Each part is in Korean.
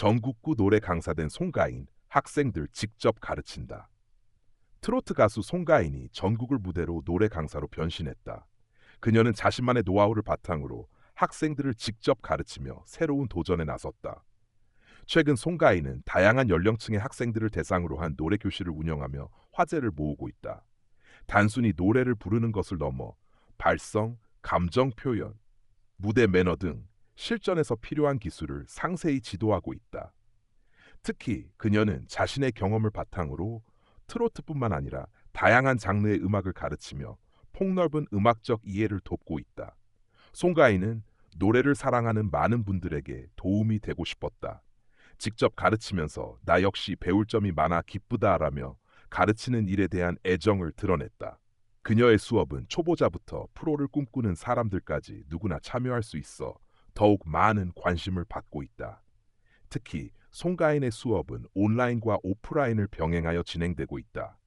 전국구 노래 강사된 송가인, 학생들 직접 가르친다. 트로트 가수 송가인이 전국을 무대로 노래 강사로 변신했다. 그녀는 자신만의 노하우를 바탕으로 학생들을 직접 가르치며 새로운 도전에 나섰다. 최근 송가인은 다양한 연령층의 학생들을 대상으로 한 노래 교실을 운영하며 화제를 모으고 있다. 단순히 노래를 부르는 것을 넘어 발성, 감정 표현, 무대 매너 등 실전에서 필요한 기술을 상세히 지도하고 있다. 특히 그녀는 자신의 경험을 바탕으로 트로트뿐만 아니라 다양한 장르의 음악을 가르치며 폭넓은 음악적 이해를 돕고 있다. 송가인은 노래를 사랑하는 많은 분들에게 도움이 되고 싶었다. 직접 가르치면서 나 역시 배울 점이 많아 기쁘다라며 가르치는 일에 대한 애정을 드러냈다. 그녀의 수업은 초보자부터 프로를 꿈꾸는 사람들까지 누구나 참여할 수 있어 더욱 많은 관심을 받고 있다. 특히 송가인의 수업은 온라인과 오프라인을 병행하여 진행되고 있다.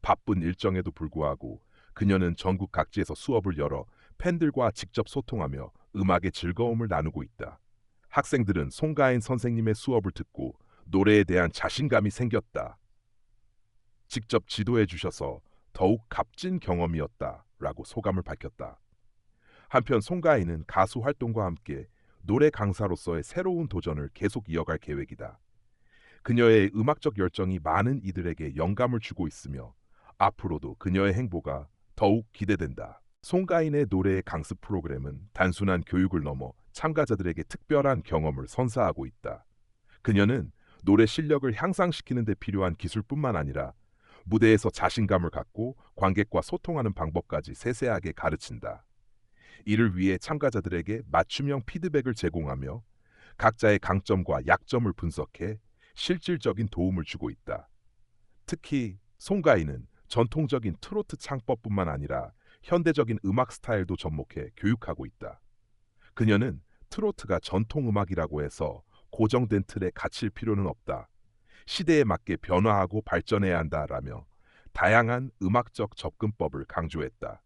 바쁜 일정에도 불구하고 그녀는 전국 각지에서 수업을 열어 팬들과 직접 소통하며 음악의 즐거움을 나누고 있다. 학생들은 송가인 선생님의 수업을 듣고 노래에 대한 자신감이 생겼다. 직접 지도해 주셔서 더욱 값진 경험이었다. 라고 소감을 밝혔다. 한편 송가인은 가수 활동과 함께 노래 강사로서의 새로운 도전을 계속 이어갈 계획이다. 그녀의 음악적 열정이 많은 이들에게 영감을 주고 있으며 앞으로도 그녀의 행보가 더욱 기대된다. 송가인의 노래의 강습 프로그램은 단순한 교육을 넘어 참가자들에게 특별한 경험을 선사하고 있다. 그녀는 노래 실력을 향상시키는 데 필요한 기술뿐만 아니라 무대에서 자신감을 갖고 관객과 소통하는 방법까지 세세하게 가르친다. 이를 위해 참가자들에게 맞춤형 피드백을 제공하며 각자의 강점과 약점을 분석해 실질적인 도움을 주고 있다. 특히 송가인은 전통적인 트로트 창법뿐만 아니라 현대적인 음악 스타일도 접목해 교육하고 있다. 그녀는 트로트가 전통 음악이라고 해서 고정된 틀에 갇힐 필요는 없다. 시대에 맞게 변화하고 발전해야 한다라며 다양한 음악적 접근법을 강조했다.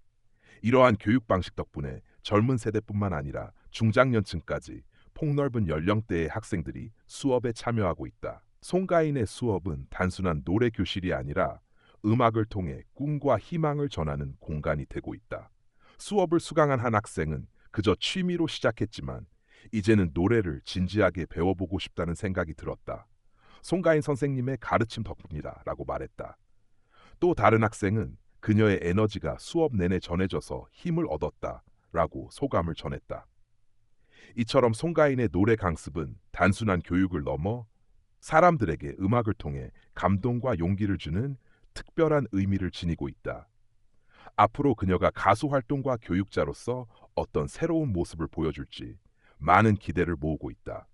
이러한 교육 방식 덕분에 젊은 세대뿐만 아니라 중장년층까지 폭넓은 연령대의 학생들이 수업에 참여하고 있다. 송가인의 수업은 단순한 노래 교실이 아니라 음악을 통해 꿈과 희망을 전하는 공간이 되고 있다. 수업을 수강한 한 학생은 그저 취미로 시작했지만 이제는 노래를 진지하게 배워보고 싶다는 생각이 들었다. 송가인 선생님의 가르침 덕분이다 라고 말했다. 또 다른 학생은 그녀의 에너지가 수업 내내 전해져서 힘을 얻었다 라고 소감을 전했다. 이처럼 송가인의 노래 강습은 단순한 교육을 넘어 사람들에게 음악을 통해 감동과 용기를 주는 특별한 의미를 지니고 있다. 앞으로 그녀가 가수 활동과 교육자로서 어떤 새로운 모습을 보여줄지 많은 기대를 모으고 있다.